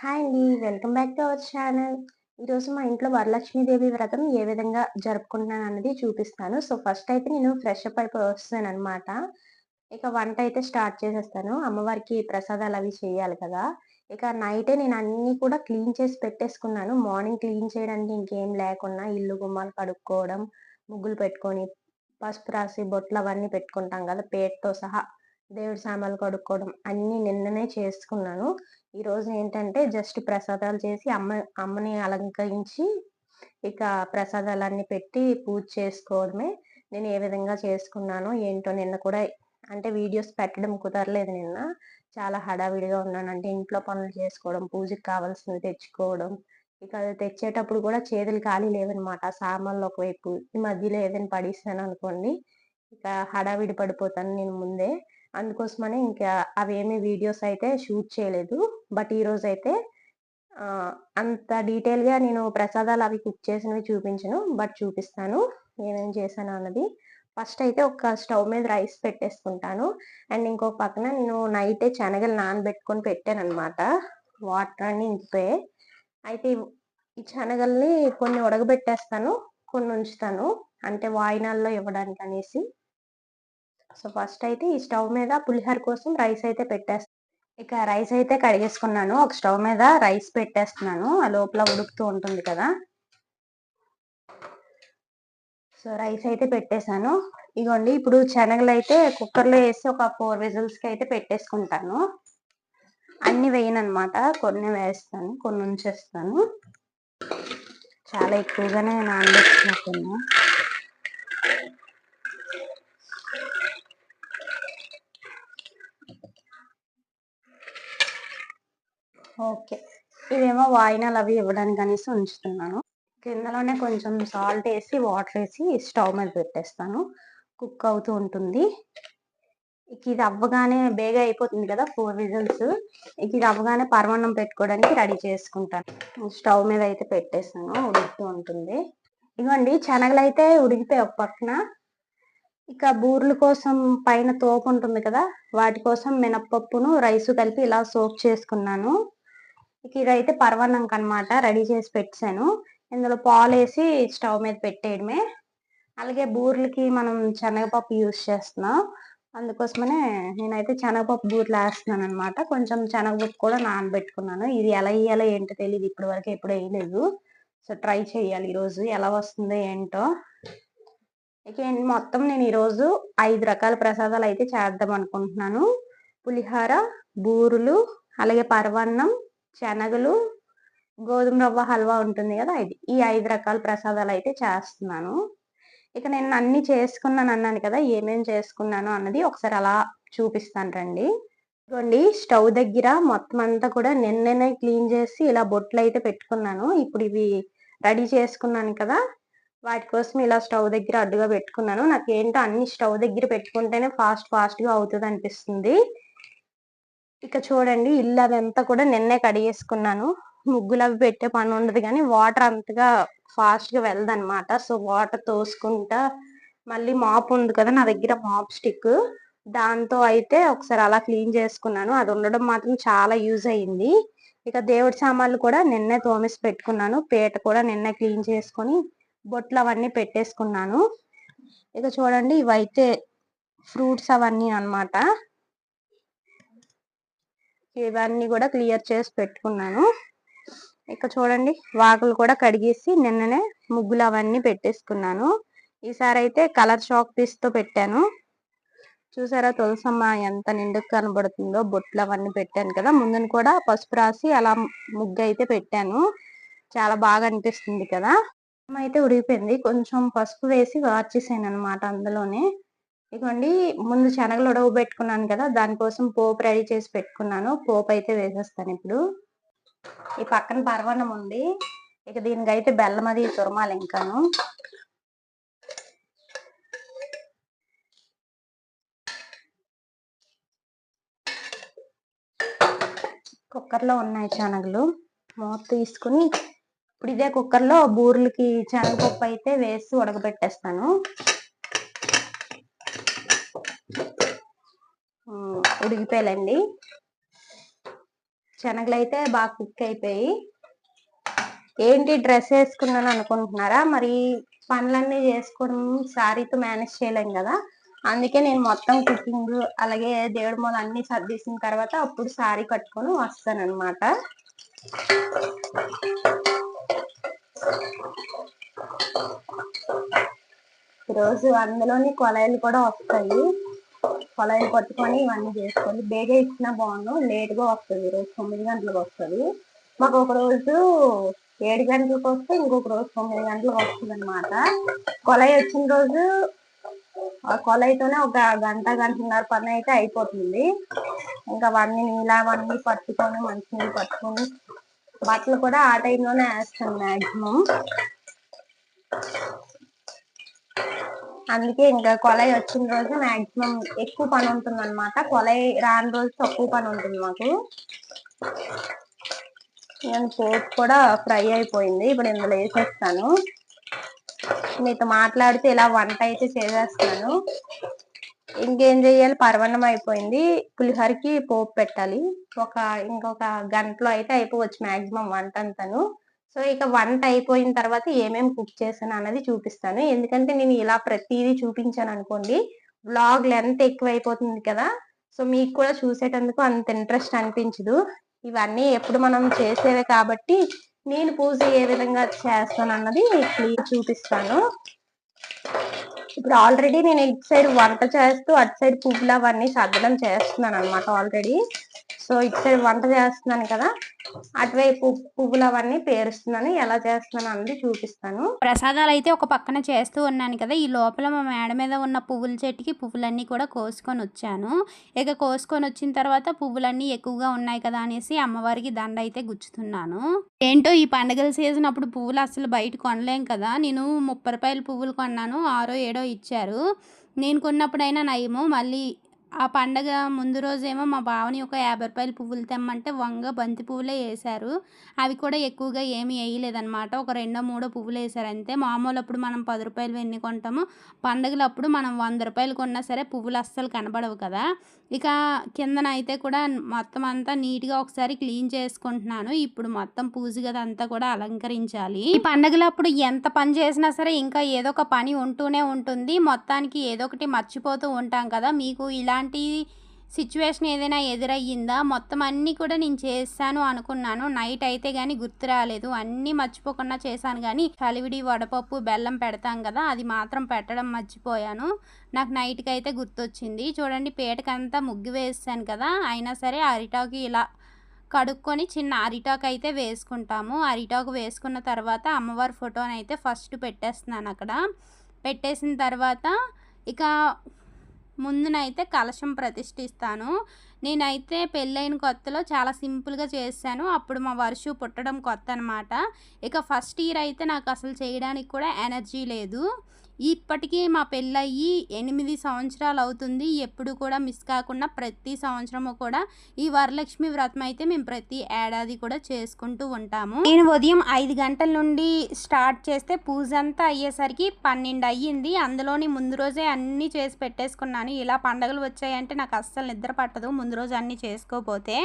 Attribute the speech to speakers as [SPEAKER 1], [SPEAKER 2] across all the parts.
[SPEAKER 1] Hi అండి. Welcome back to our channel. ఈరోజు మా ఇంట్లో వరలక్ష్మీదేవి వ్రతం ఏ విధంగా జరుపుకుంటున్నాను అనేది చూపిస్తాను. సో ఫస్ట్ అయితే నేను ఫ్రెష్ అప్ అయిపోయి వస్తాను అనమాట ఇక వంట అయితే స్టార్ట్ చేసేస్తాను. అమ్మవారికి ప్రసాదాలు అవి చేయాలి కదా. ఇక నైటే నేను అన్నీ కూడా క్లీన్ చేసి పెట్టేసుకున్నాను. మార్నింగ్ క్లీన్ చేయడానికి ఇంకేం లేకుండా ఇల్లు గుమ్మాలు కడుక్కోవడం ముగ్గులు పెట్టుకొని పసుపు రాసి బొట్లు అవన్నీ పెట్టుకుంటాం కదా. పేటతో సహా దేవుడి సామాన్లు కడుక్కోవడం అన్నీ నిన్ననే చేసుకున్నాను. ఈ రోజు ఏంటంటే జస్ట్ ప్రసాదాలు చేసి అమ్మ అమ్మని అలంకరించి ఇక ప్రసాదాలన్నీ పెట్టి పూజ చేసుకోవడమే. నేను ఏ విధంగా చేసుకున్నానో ఏంటో నిన్న కూడా అంటే వీడియోస్ పెట్టడం కుదరలేదు నిన్న. చాలా హడావిడిగా ఉన్నాను అంటే ఇంట్లో పనులు చేసుకోవడం పూజకి కావాల్సినవి తెచ్చుకోవడం. ఇక అది తెచ్చేటప్పుడు కూడా చేతులు ఖాళీ లేవనమాట సామాన్లు ఒకవైపు ఈ మధ్యలో ఏదైనా పడిస్తాను అనుకోండి ఇక హడావిడి పడిపోతాను నేను ముందే. అందుకోసమనే ఇంకా అవేమి వీడియోస్ అయితే షూట్ చేయలేదు. బట్ ఈరోజు అయితే అంత డీటెయిల్గా నేను ప్రసాదాలు అవి కుక్ చేసినవి చూపించను. బట్ చూపిస్తాను ఏమేమి చేశాను అన్నది. ఫస్ట్ అయితే ఒక స్టవ్ మీద రైస్ పెట్టేసుకుంటాను. అండ్ ఇంకో పక్కన నేను నైటే శనగలు నానబెట్టుకొని పెట్టాను అనమాట వాటర్ అన్ని ఇంకిపోయాయి అయితే ఈ శనగల్ని కొన్ని ఉడకబెట్టేస్తాను కొన్ని ఉంచుతాను. అంటే వాయినాల్లో ఇవ్వడానికి అనేసి సో ఫస్ట్ అయితే ఈ స్టవ్ మీద పులిహోర కోసం రైస్ అయితే పెట్టేస్తాను ఇక రైస్ అయితే కడిగేసుకున్నాను. ఒక స్టవ్ మీద రైస్ పెట్టేస్తున్నాను. ఆ లోపల ఉడుకుతూ ఉంటుంది కదా. సో రైస్ అయితే పెట్టేశాను. ఇగోండి ఇప్పుడు శనగలు అయితే కుక్కర్లో వేసి ఒక ఫోర్ విజిల్స్కి అయితే పెట్టేసుకుంటాను. అన్ని వేయను అనమాట కొన్ని వేస్తాను కొన్ని ఉంచేస్తాను. చాలా ఎక్కువగానే నానబెట్టుకున్నట్టున్నా ఓకే. ఇదేమో వాయినాలు అవి ఇవ్వడానికి అనేసి ఉంచుతున్నాను. కిందలోనే కొంచెం సాల్ట్ వేసి వాటర్ వేసి స్టవ్ మీద పెట్టేస్తాను. కుక్ అవుతూ ఉంటుంది. ఇక ఇది అవ్వగానే బేగా అయిపోతుంది కదా ఫోర్ విజిల్స్. ఇక ఇది అవ్వగానే పరమాన్నం పెట్టుకోవడానికి రెడీ చేసుకుంటాను. స్టవ్ మీద అయితే పెట్టేస్తాను ఉడుకుతూ ఉంటుంది. ఇవ్వండి శనగలు అయితే ఉడికిపోయి ఒక పక్కన. ఇక బూర్ల కోసం పైన తోపు ఉంటుంది కదా వాటి కోసం మినప్పప్పును రైసు కలిపి ఇలా సోప్ చేసుకున్నాను. ఇదైతే పర్వన్నంకి అనమాట రెడీ చేసి పెట్టాను. ఇందులో పాలు వేసి స్టవ్ మీద పెట్టేయడమే. అలాగే బూర్లకి మనం శనగపప్పు యూస్ చేస్తున్నాం. అందుకోసమనే నేనైతే శనగపప్పు బూర్లు వేస్తున్నాను అనమాట కొంచెం శనగపప్పు కూడా నానబెట్టుకున్నాను. ఇది ఎలా వేయాలో ఏంటో తెలియదు ఇప్పటి వరకు ఎప్పుడు వేయలేదు. సో ట్రై చేయాలి ఈరోజు. ఎలా వస్తుందో ఏంటో. ఇక మొత్తం నేను ఈరోజు ఐదు రకాల ప్రసాదాలు అయితే చేద్దాం అనుకుంటున్నాను. పులిహార బూరులు అలాగే పరవన్నం శనగలు గోధుమ రవ్వ హల్వా ఉంటుంది కదా ఇది. ఈ ఐదు రకాల ప్రసాదాలు అయితే చేస్తున్నాను. ఇక నేను అన్ని చేసుకున్నాను అన్నాను కదా ఏమేమి చేసుకున్నాను అన్నది ఒకసారి అలా చూపిస్తాను రండి. ఇదిగోండి స్టవ్ దగ్గర మొత్తం అంతా కూడా నిన్ననే క్లీన్ చేసి ఇలా బొట్లు అయితే పెట్టుకున్నాను. ఇప్పుడు ఇవి రెడీ చేసుకున్నాను కదా వాటి కోసం ఇలా స్టవ్ దగ్గర అడ్డుగా పెట్టుకున్నాను. నాకు ఏంటో అన్ని స్టవ్ దగ్గర పెట్టుకుంటేనే ఫాస్ట్ ఫాస్ట్గా అవుతుంది అనిపిస్తుంది ఇక చూడండి ఇల్లు అదంతా కూడా నిన్నే కడిగేసుకున్నాను. ముగ్గులు అవి పెట్టే పని ఉండదు కానీ వాటర్ అంతగా ఫాస్ట్గా వెళ్ళదు అనమాట సో వాటర్ తోసుకుంటా మళ్ళీ మాప్ ఉంది కదా నా దగ్గర మాప్ స్టిక్ దాంతో అయితే ఒకసారి అలా క్లీన్ చేసుకున్నాను. అది ఉండడం మాత్రం చాలా యూజ్ అయ్యింది ఇక దేవుడి సామాన్లు కూడా నిన్నే తోమేసి పెట్టుకున్నాను. పేట కూడా నిన్నే క్లీన్ చేసుకొని బొట్లు అవన్నీ పెట్టేసుకున్నాను. ఇక చూడండి ఇవైతే ఫ్రూట్స్ అవన్నీ అనమాట ఇవన్నీ కూడా క్లియర్ చేసి పెట్టుకున్నాను. ఇక్కడ చూడండి వాకులు కూడా కడిగేసి నిన్ననే ముగ్గులు అవన్నీ పెట్టేసుకున్నాను. ఈసారి అయితే కలర్ షాక్ పీస్తో పెట్టాను. చూసారా తులసమ్మ ఎంత నిండుకు కనబడుతుందో బొట్లు అవన్నీ పెట్టాను కదా. ముందుని కూడా పసుపు రాసి అలా ముగ్గు అయితే పెట్టాను. చాలా బాగా అనిపిస్తుంది కదా. అయితే ఉడిగిపోయింది కొంచెం పసుపు వేసి వార్చేసాను అనమాట అందులోనే. ఇదిగోండి ముందు శనగలు ఉడవబెట్టుకున్నాను కదా దానికోసం పోపు రెడీ చేసి పెట్టుకున్నాను. పోపు అయితే వేసేస్తాను ఇప్పుడు. ఈ పక్కన పర్వణం ఉంది. ఇక దీనికైతే బెల్లం అది తురమాలి ఇంకాను. కుక్కర్లో ఉన్నాయి శనగలు. మూత తీసుకుని ఇప్పుడు ఇదే కుక్కర్లో బూర్లకి శనగపప్పు అయితే వేసి ఉడకబెట్టేస్తాను. ఉడికిపోయాలండి. శనగలు అయితే బాగా కుక్ అయిపోయి. ఏంటి డ్రెస్ వేసుకున్నాను అనుకుంటున్నారా? మరి పనులన్నీ చేసుకోవడం శారీతో మేనేజ్ చేయలేం కదా. అందుకే నేను మొత్తం కుకింగ్ అలాగే దేవుడి మూల అన్ని సర్దేసిన తర్వాత అప్పుడు శారీ కట్టుకొని వస్తాను ఈరోజు అందులోని కొలాయిలు కూడా వస్తాయి. కొలాయిలు పట్టుకొని ఇవన్నీ చేసుకొని బేగే ఇచ్చినా బాగుండు లేట్గా వస్తుంది రోజు తొమ్మిది గంటలకు వస్తుంది. మాకు ఒక రోజు ఏడు గంటలకు వస్తే ఇంకొక రోజు తొమ్మిది గంటలకు వస్తుంది అనమాట కొలాయి వచ్చిన రోజు ఆ కొలైతోనే ఒక గంట గంటన్నర పని అయితే అయిపోతుంది. ఇంకా అవన్నీ నీళ్ళవన్నీ పట్టుకొని మంచినీళ్ళు పట్టుకొని బట్టలు కూడా ఆ టైంలోనే వేస్తాను మ్యాక్సిమం అందుకే ఇంకా కొలై వచ్చిన రోజు మాక్సిమం ఎక్కువ పని ఉంటుంది అనమాట కొలై రాని రోజు తక్కువ పని ఉంటుంది మాకు. నేను పోపు కూడా ఫ్రై అయిపోయింది. ఇప్పుడు ఇందులో వేసేస్తాను. మీతో మాట్లాడితే ఇలా వంట అయితే చేసేస్తాను ఇంకేం చేయాలి? పర్వన్నం అయిపోయింది. పులిహోరకి పోపు పెట్టాలి. ఒక ఇంకొక గంటలో అయితే అయిపోవచ్చు మాక్సిమం వంట అంతాను. సో ఇక వంట అయిపోయిన తర్వాత ఏమేమి కుక్ చేశాను అన్నది చూపిస్తాను. ఎందుకంటే నేను ఇలా ప్రతిదీ చూపించాను అనుకోండి బ్లాగ్ లెంత్ ఎక్కువ అయిపోతుంది కదా సో మీకు కూడా చూసేటందుకు అంత ఇంట్రెస్ట్ అనిపించదు. ఇవన్నీ ఎప్పుడు మనం చేసేవే కాబట్టి నేను పూజ ఏ విధంగా చేస్తాను అన్నది క్లియర్ చూపిస్తాను. ఇప్పుడు ఆల్రెడీ నేను ఇటు సైడ్ వంట చేస్తూ అటు సైడ్ పువ్వులు అవన్నీ సర్దడం చేస్తున్నాను అనమాట ఆల్రెడీ. సో ఇటు సైడ్ వంట చేస్తున్నాను కదా అటువైపు పువ్వులు అవన్నీ పేరుస్తున్నాను. ఎలా చేస్తున్నాను అన్నది చూపిస్తాను.
[SPEAKER 2] ప్రసాదాలు అయితే ఒక పక్కన చేస్తూ ఉన్నాను కదా ఈ లోపల మా మేడ మీద ఉన్న పువ్వుల చెట్టుకి పువ్వులన్నీ కూడా కోసుకొని వచ్చాను. ఇక కోసుకొని వచ్చిన తర్వాత పువ్వులన్నీ ఎక్కువగా ఉన్నాయి కదా అనేసి అమ్మవారికి దండ అయితే గుచ్చుతున్నాను. ఏంటో ఈ పండగల సీజన్ అప్పుడు పువ్వులు అసలు బయట కొనలేం కదా నేను ముప్పై రూపాయల పువ్వులు కొన్నాను ఆరో ఏడో ఇచ్చారు. నేను కొన్నప్పుడైనా నయము మళ్ళీ ఆ పండగ ముందు రోజేమో మా బావని ఒక యాభై రూపాయల పువ్వులు తెమ్మంటే వంగ బంతి పువ్వులే వేశారు అవి కూడా ఎక్కువగా ఏమీ వేయలేదన్నమాట ఒక రెండో మూడో పువ్వులు వేశారు అంతే. మామూలు అప్పుడు మనం పది రూపాయలు ఎన్ని కొంటామో పండగలప్పుడు మనం వంద రూపాయలు కొన్నా సరే పువ్వులు అస్సలు కనబడవు కదా. ఇక కిందన అయితే కూడా మొత్తం అంతా నీట్గా ఒకసారి క్లీన్ చేసుకుంటున్నాను. ఇప్పుడు మొత్తం పూజ గది అంతా కూడా అలంకరించాలి. ఈ పండగలప్పుడు ఎంత పని చేసినా సరే ఇంకా ఏదో ఒక పని ఉంటూనే ఉంటుంది. మొత్తానికి ఏదో ఒకటి మర్చిపోతూ ఉంటాం కదా. మీకు ఇలాంటి సిచ్యువేషన్ ఏదైనా ఎదురయ్యిందా? మొత్తం అన్నీ కూడా నేను చేశాను అనుకున్నాను. నైట్ అయితే కానీ గుర్తు రాలేదు. అన్నీ మర్చిపోకుండా చేశాను కానీ చలివిడి వడపప్పు బెల్లం పెడతాం కదా అది మాత్రం పెట్టడం మర్చిపోయాను. నాకు నైట్కి అయితే గుర్తొచ్చింది. చూడండి పేటకంతా ముగ్గు వేసాను కదా అయినా సరే అరిటాకు ఇలా కడుక్కొని చిన్న అరిటాకు అయితే వేసుకుంటాము. అరిటాకు వేసుకున్న తర్వాత అమ్మవారి ఫోటోని అయితే ఫస్ట్ పెట్టేస్తున్నాను అక్కడ. పెట్టేసిన తర్వాత ఇక ముందునైతే కలశం ప్రతిష్ఠిస్తాను. నేనైతే పెళ్ళైన కొత్తలో చాలా సింపుల్గా చేశాను. అప్పుడు మా వర్షు పుట్టడం కొత్త అనమాట ఇక ఫస్ట్ ఇయర్ అయితే నాకు అసలు చేయడానికి కూడా ఎనర్జీ లేదు. ఇప్పటికీ మా పెళ్ళయ్యి ఎనిమిది సంవత్సరాలు అవుతుంది ఎప్పుడు కూడా మిస్ కాకుండా ప్రతి సంవత్సరము కూడా ఈ వరలక్ష్మి వ్రతం అయితే మేము ప్రతి ఏడాది కూడా చేసుకుంటూ ఉంటాము. నేను ఉదయం ఐదు గంటల నుండి స్టార్ట్ చేస్తే పూజ అంతా అయ్యేసరికి పన్నెండు అయ్యింది. అందులోని ముందు రోజే అన్నీ చేసి పెట్టేసుకున్నాను. ఇలా పండగలు వచ్చాయంటే నాకు అస్సలు నిద్ర పట్టదు. ముందు రోజు అన్నీ చేసుకోపోతే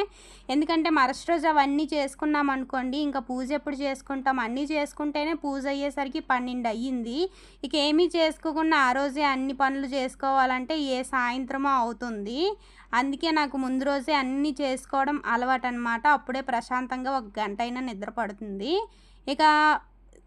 [SPEAKER 2] ఎందుకంటే మరుసటి రోజు అవన్నీ చేసుకున్నాం అనుకోండి ఇంకా పూజ ఎప్పుడు చేసుకుంటాం? అన్నీ చేసుకుంటేనే పూజ అయ్యేసరికి పన్నెండు అయ్యింది. ఇక ఏమి చేసుకోకుండా ఆ రోజే అన్ని పనులు చేసుకోవాలంటే ఏ సాయంత్రమో అవుతుంది. అందుకే నాకు ముందు రోజే అన్నీ చేసుకోవడం అలవాటు అనమాట అప్పుడే ప్రశాంతంగా ఒక గంట అయినా నిద్ర పడుతుంది ఇక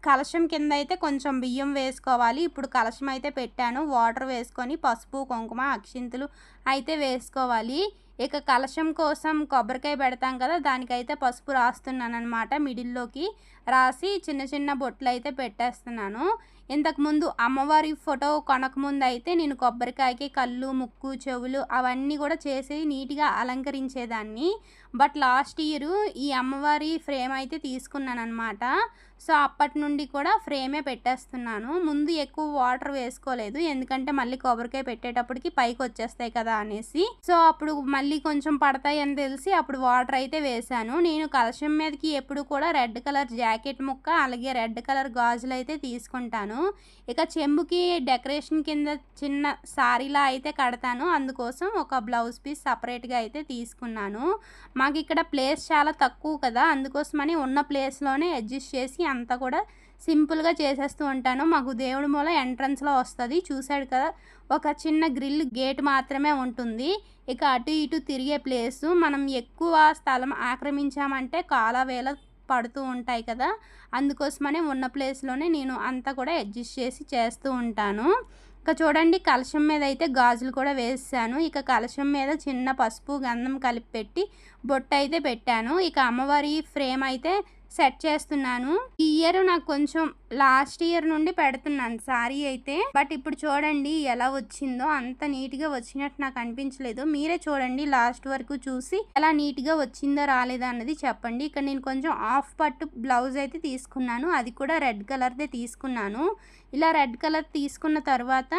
[SPEAKER 2] కలశం కింద అయితే కొంచెం బియ్యం వేసుకోవాలి. ఇప్పుడు కలశం అయితే పెట్టాను. వాటర్ వేసుకొని పసుపు కుంకుమ అక్షింతలు అయితే వేసుకోవాలి. ఇక కలశం కోసం కొబ్బరికాయ పెడతాం కదా దానికైతే పసుపు రాస్తున్నాను అనమాట మిడిల్లోకి. రాసి చిన్న చిన్న బొట్లు అయితే పెట్టేస్తున్నాను. ఇంతకుముందు అమ్మవారి ఫోటో కొనకముందు అయితే నేను కొబ్బరికాయకి కళ్ళు ముక్కు చెవులు అవన్నీ కూడా చేసి నీట్గా అలంకరించేదాన్ని. బట్ లాస్ట్ ఇయర్ ఈ అమ్మవారి ఫ్రేమ్ అయితే తీసుకున్నాను అనమాట సో అప్పటి నుండి కూడా ఫ్రేమే పెట్టేస్తున్నాను. ముందు ఎక్కువ వాటర్ వేసుకోలేదు. ఎందుకంటే మళ్ళీ కొబ్బరికాయ పెట్టేటప్పటికి పైకి వచ్చేస్తాయి కదా అనేసి. సో అప్పుడు మళ్ళీ కొంచెం పడతాయి అని తెలిసి అప్పుడు వాటర్ అయితే వేశాను. నేను కలశం మీదకి ఎప్పుడు కూడా రెడ్ కలర్ జాకెట్ ముక్క అలాగే రెడ్ కలర్ గాజులు అయితే తీసుకుంటాను. ఇక చెంబుకి డెకరేషన్ కింద చిన్న సారీలా అయితే కడతాను. అందుకోసం ఒక బ్లౌజ్ పీస్ సపరేట్గా అయితే తీసుకున్నాను. మాకు ఇక్కడ ప్లేస్ చాలా తక్కువ కదా అందుకోసమని ఉన్న ప్లేస్లోనే అడ్జస్ట్ చేసి అంతా కూడా సింపుల్గా చేసేస్తూ ఉంటాను. మాకు దేవుడి మూల ఎంట్రన్స్లో వస్తుంది. చూశాడు కదా ఒక చిన్న గ్రిల్ గేట్ మాత్రమే ఉంటుంది. ఇక అటు ఇటు తిరిగే ప్లేసు. మనం ఎక్కువ స్థలం ఆక్రమించామంటే కాలవేళ పడుతూ ఉంటాయి కదా అందుకోసమనే ఉన్న ప్లేస్లోనే నేను అంతా కూడా అడ్జస్ట్ చేసి చేస్తూ ఉంటాను. ఇక చూడండి కలశం మీద అయితే గాజులు కూడా వేసాను. ఇక కలశం మీద చిన్న పసుపు గంధం కలిపి పెట్టి బొట్టు అయితే పెట్టాను. ఇక అమ్మవారి ఫ్రేమ్ అయితే సెట్ చేస్తున్నాను. ఈ ఇయర్ నాకు కొంచెం లాస్ట్ ఇయర్ నుండి పెడుతున్నాను సారీ అయితే. బట్ ఇప్పుడు చూడండి ఎలా వచ్చిందో. అంత నీట్గా వచ్చినట్టు నాకు అనిపించలేదు. మీరే చూడండి లాస్ట్ వరకు చూసి ఎలా నీట్గా వచ్చిందో రాలేదా అన్నది చెప్పండి. ఇక్కడ నేను కొంచెం ఆఫ్ పట్టు బ్లౌజ్ అయితే తీసుకున్నాను. అది కూడా రెడ్ కలర్దే తీసుకున్నాను. ఇలా రెడ్ కలర్ తీసుకున్న తర్వాత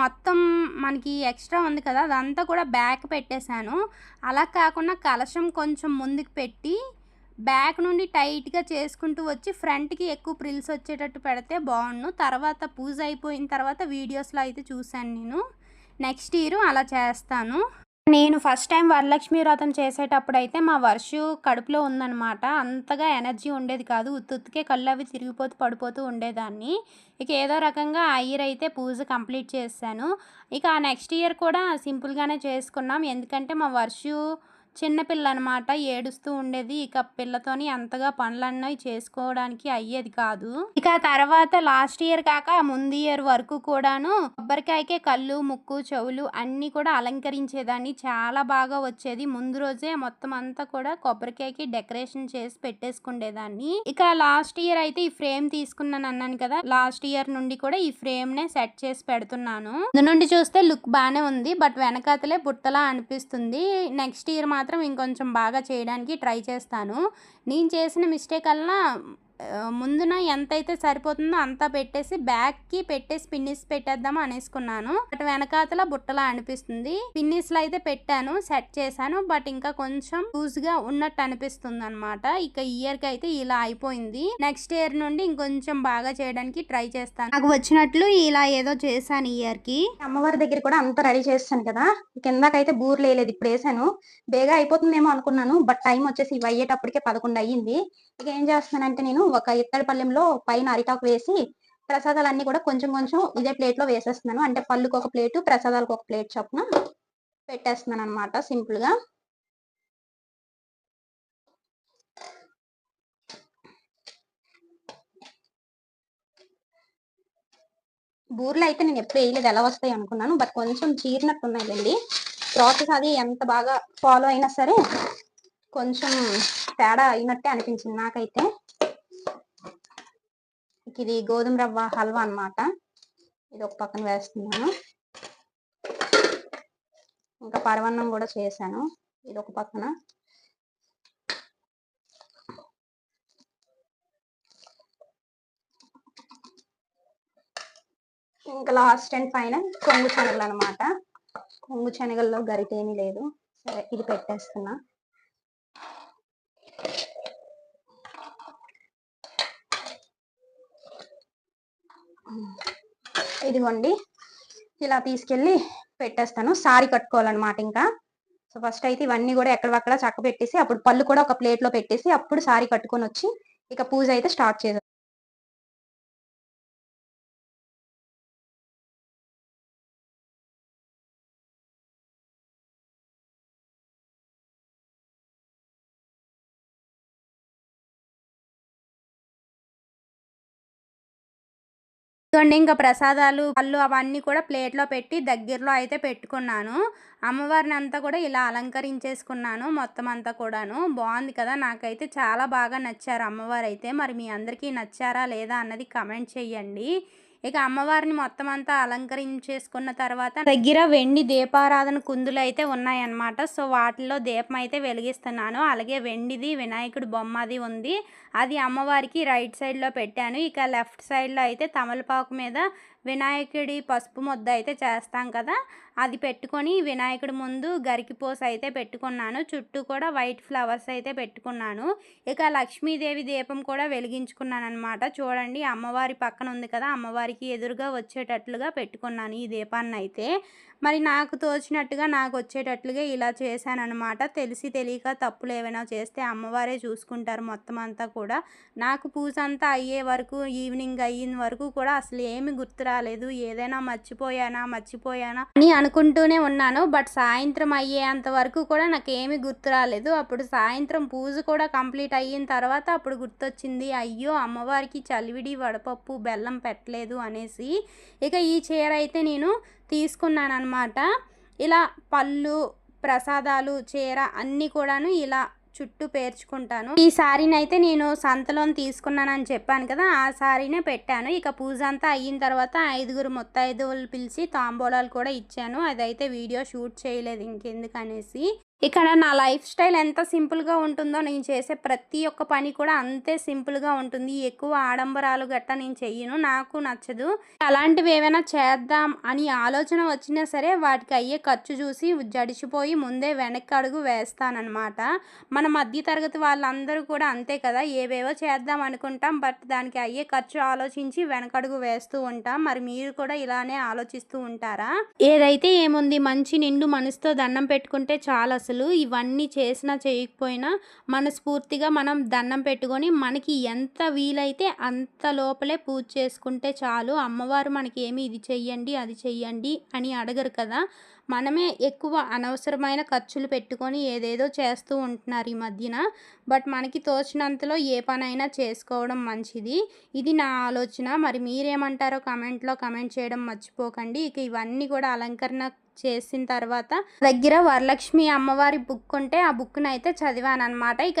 [SPEAKER 2] మొత్తం మనకి ఎక్స్ట్రా ఉంది కదా. అదంతా కూడా బ్యాక్ పెట్టేశాను. అలా కాకుండా కలశం కొంచెం ముందుకు పెట్టి బ్యాక్ నుండి టైట్గా చేసుకుంటూ వచ్చి ఫ్రంట్కి ఎక్కువ ప్రిల్స్ వచ్చేటట్టు పెడితే బాగుండు. తర్వాత పూజ అయిపోయిన తర్వాత వీడియోస్లో అయితే చూశాను నేను. నెక్స్ట్ ఇయర్ అలా చేస్తాను. నేను ఫస్ట్ టైం వరలక్ష్మి వ్రతం చేసేటప్పుడు అయితే మా వర్షు కడుపులో ఉందనమాట అంతగా ఎనర్జీ ఉండేది కాదు. ఉత్తుత్తుకే కళ్ళు అవి తిరిగిపోతూ పడిపోతూ ఉండేదాన్ని. ఇక ఏదో రకంగా ఆ ఇయర్ అయితే పూజ కంప్లీట్ చేశాను. ఇక ఆ నెక్స్ట్ ఇయర్ కూడా సింపుల్గానే చేసుకున్నాం. ఎందుకంటే మా వర్షు చిన్నపిల్ల అనమాట ఏడుస్తూ ఉండేది. ఇక పిల్లతోని అంతగా పనులన్నీ చేసుకోవడానికి అయ్యేది కాదు. ఇక తర్వాత లాస్ట్ ఇయర్ కాక ముందు ఇయర్ వరకు కూడాను కొబ్బరికాయకే కళ్ళు ముక్కు చెవులు అన్నీ కూడా అలంకరించేదాన్ని. చాలా బాగా వచ్చేది. ముందు రోజే మొత్తం అంతా కూడా కొబ్బరికాయకి డెకరేషన్ చేసి పెట్టేసుకునేదాన్ని ఇక లాస్ట్ ఇయర్ అయితే ఈ ఫ్రేమ్ తీసుకున్నాను అన్నాను కదా. లాస్ట్ ఇయర్ నుండి కూడా ఈ ఫ్రేమ్ నే సెట్ చేసి పెడుతున్నాను. ముందు నుండి చూస్తే లుక్ బాగానే ఉంది. బట్ వెనకాతలే బుట్టలా అనిపిస్తుంది. నెక్స్ట్ ఇయర్ మాత్రం మాత్రం ఇంకొంచెం బాగా చేయడానికి ట్రై చేస్తాను. నేను చేసిన మిస్టేక్ అలా ముందున ఎంతైతే సరిపోతుందో అంతా పెట్టేసి బ్యాక్కి పెట్టేసి పిన్నిస్ పెట్టేద్దాం అనేసుకున్నాను. బట్ వెనకాతల బుట్టలా అనిపిస్తుంది. పిన్నిస్లో అయితే పెట్టాను సెట్ చేశాను బట్ ఇంకా కొంచెం లూజ్గా ఉన్నట్టు అనిపిస్తుంది అనమాట ఇక ఇయర్కి అయితే ఇలా అయిపోయింది. నెక్స్ట్ ఇయర్ నుండి ఇంకొంచెం బాగా చేయడానికి ట్రై చేస్తాను. నాకు వచ్చినట్లు ఇలా ఏదో చేశాను ఇయర్కి.
[SPEAKER 1] అమ్మవారి దగ్గర కూడా అంతా రెడీ చేస్తాను కదా. కిందకైతే బూర్ లేదు ఇప్పుడు వేసాను బేగా అయిపోతుందేమో అనుకున్నాను బట్ టైం వచ్చేసి ఇవి అయ్యేటప్పటికే పదకొండు అయ్యింది. ఇక ఏం చేస్తున్నానంటే నేను ఒక ఇత్తడి పళ్ళెంలో పైన అరిటాకు వేసి ప్రసాదాలన్నీ కూడా కొంచెం కొంచెం ఇదే ప్లేట్లో వేసేస్తున్నాను. అంటే పళ్ళుకు ఒక ప్లేటు ప్రసాదాలకు ఒక ప్లేట్ చొప్పున పెట్టేస్తున్నాను అనమాట సింపుల్గా బూర్లు అయితే నేను ఎప్పుడు వేయలేదు. ఎలా వస్తాయి అనుకున్నాను. బట్ కొంచెం చీరినట్టు ఉన్నాయండి ప్రాసెస్ అది ఎంత బాగా ఫాలో అయినా సరే కొంచెం తేడా అయినట్టే అనిపించింది నాకైతే. ఇది గోధుమ రవ్వ హల్వా అన్నమాట. ఇది ఒక పక్కన వేస్తున్నాను. ఇంకా పరవన్నం కూడా చేశాను. ఇది ఒక పక్కన. ఇంకా లాస్ట్ అండ్ ఫైనల్ కొంగు శనగలు అనమాట కొంగు శనగల్లో గరిటేమీ లేదు. సరే ఇది పెట్టేస్తున్నా. ఇదిగోండి. ఇలా తీసుకెళ్ళి పెట్టేస్తాను. సారీ కట్టుకోవాలన్నమాట ఇంకా. సో ఫస్ట్ అయితే ఇవన్నీ కూడా ఎక్కడ చక్క పెట్టేసి అప్పుడు పళ్ళు కూడా ఒక ప్లేట్లో పెట్టేసి అప్పుడు సారీ కట్టుకొని వచ్చి ఇక పూజ అయితే స్టార్ట్ చేసాను
[SPEAKER 2] చూడండి ఇంకా ప్రసాదాలు పళ్ళు అవన్నీ కూడా ప్లేట్లో పెట్టి దగ్గరలో అయితే పెట్టుకున్నాను. అమ్మవారిని అంతా కూడా ఇలా అలంకరించేసుకున్నాను మొత్తం అంతా కూడాను. బాగుంది కదా నాకైతే చాలా బాగా నచ్చారు అమ్మవారు అయితే మరి మీ అందరికీ నచ్చారా లేదా అన్నది కమెంట్ చేయండి. ఇక అమ్మవారిని మొత్తం అంతా అలంకరించేసుకున్న తర్వాత దగ్గర వెండి దీపారాధన కుందులు అయితే ఉన్నాయన్నమాట. సో వాటిలో దీపం అయితే వెలిగిస్తున్నాను. అలాగే వెండిది వినాయకుడి బొమ్మ అది ఉంది. అది అమ్మవారికి రైట్ సైడ్లో పెట్టాను. ఇక లెఫ్ట్ సైడ్లో అయితే తమలపాకు మీద వినాయకుడి పసుపు ముద్ద అయితే చేస్తాం కదా అది పెట్టుకొని వినాయకుడి ముందు గరికిపోస అయితే పెట్టుకున్నాను. చుట్టూ కూడా వైట్ ఫ్లవర్స్ అయితే పెట్టుకున్నాను. ఇక లక్ష్మీదేవి దీపం కూడా వెలిగించుకున్నాను అనమాట చూడండి అమ్మవారి పక్కన ఉంది కదా అమ్మవారికి ఎదురుగా వచ్చేటట్లుగా పెట్టుకున్నాను ఈ దీపాన్ని అయితే మరి నాకు తోచినట్టుగా నాకు వచ్చేటట్లుగా ఇలా చేశానమాట తెలిసి తెలియక తప్పులు ఏమైనా చేస్తే అమ్మవారే చూసుకుంటారు మొత్తం అంతా కూడా. నాకు పూజ అంతా అయ్యే వరకు ఈవినింగ్ అయిన వరకు కూడా అసలు ఏమి గుర్తు రాలేదు ఏదైనా మర్చిపోయానా మర్చిపోయానా అని అనుకుంటూనే ఉన్నాను. బట్ సాయంత్రం అయ్యేంత వరకు కూడా నాకు ఏమి గుర్తు రాలేదు. అప్పుడు సాయంత్రం పూజ కూడా కంప్లీట్ అయిన తర్వాత అప్పుడు గుర్తొచ్చింది అయ్యో అమ్మవారికి చలివిడి వడపప్పు బెల్లం పెట్టలేదు అనేసి. ఇక ఈ చీర అయితే నేను తీసుకున్నాను అనమాట ఇలా పళ్ళు ప్రసాదాలు చీర అన్నీ కూడాను ఇలా చుట్టూ పేర్చుకుంటాను. ఈ శారీనైతే అయితే నేను సంతలోని తీసుకున్నానని చెప్పాను కదా ఆ శారీనే పెట్టాను. ఇక పూజ అంతా అయిన తర్వాత ఐదుగురు ముత్తైదువులు పిలిచి తాంబూలాలు కూడా ఇచ్చాను. అదైతే వీడియో షూట్ చేయలేదు ఇంకెందుకనేసి. ఇక్కడ నా లైఫ్ స్టైల్ ఎంత సింపుల్గా ఉంటుందో నేను చేసే ప్రతి ఒక్క పని కూడా అంతే సింపుల్గా ఉంటుంది. ఎక్కువ ఆడంబరాలు గట్ట నేను చెయ్యను. నాకు నచ్చదు. అలాంటివి ఏమైనా చేద్దాం అని ఆలోచన వచ్చినా సరే వాటికి అయ్యే ఖర్చు చూసి జడిచిపోయి ముందే వెనక్కి అడుగు వేస్తానన్నమాట. మన మధ్య తరగతి వాళ్ళందరూ కూడా అంతే కదా. ఏవేవో చేద్దాం అనుకుంటాం. బట్ దానికి అయ్యే ఖర్చు ఆలోచించి వెనకడుగు వేస్తూ ఉంటాం. మరి మీరు కూడా ఇలానే ఆలోచిస్తూ ఉంటారా? ఏదైతే ఏముంది మంచి నిండు మనసుతో దండం పెట్టుకుంటే చాలా అసలు ఇవన్నీ చేసినా చేయకపోయినా మనస్ఫూర్తిగా మనం దండం పెట్టుకొని మనకి ఎంత వీలైతే అంత లోపలే పూజ చేసుకుంటే చాలు. అమ్మవారు మనకి ఏమి ఇది చెయ్యండి అది చెయ్యండి అని అడగరు కదా. మనమే ఎక్కువ అనవసరమైన ఖర్చులు పెట్టుకొని ఏదేదో చేస్తూ ఉంటున్నారు ఈ మధ్యన. బట్ మనకి తోచినంతలో ఏ పనైనా చేసుకోవడం మంచిది. ఇది నా ఆలోచన. మరి మీరేమంటారో కమెంట్లో కమెంట్ చేయడం మర్చిపోకండి. ఇక ఇవన్నీ కూడా అలంకరణ చేసిన తర్వాత దగ్గర వరలక్ష్మి అమ్మవారి బుక్ ఉంటే ఆ బుక్ అయితే చదివాను అనమాట ఇక